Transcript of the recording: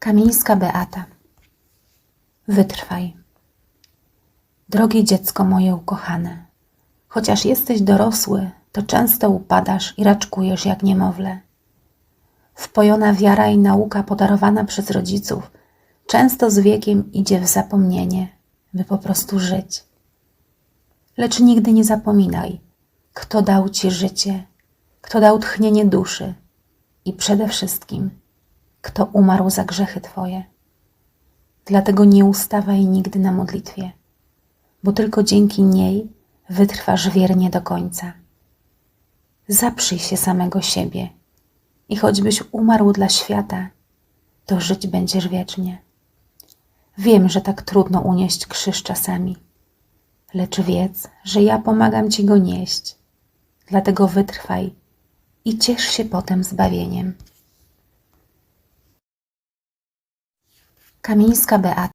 Kamińska Beata. Wytrwaj. Drogie dziecko moje ukochane, chociaż jesteś dorosły, to często upadasz i raczkujesz jak niemowlę. Wpojona wiara i nauka podarowana przez rodziców często z wiekiem idzie w zapomnienie, by po prostu żyć. Lecz nigdy nie zapominaj, kto dał ci życie, kto dał tchnienie duszy i przede wszystkim, kto umarł za grzechy Twoje. Dlatego nie ustawaj nigdy na modlitwie, bo tylko dzięki niej wytrwasz wiernie do końca. Zaprzyj się samego siebie i choćbyś umarł dla świata, to żyć będziesz wiecznie. Wiem, że tak trudno unieść krzyż czasami, lecz wiedz, że ja pomagam Ci go nieść. Dlatego wytrwaj i ciesz się potem zbawieniem. Kamińska Beata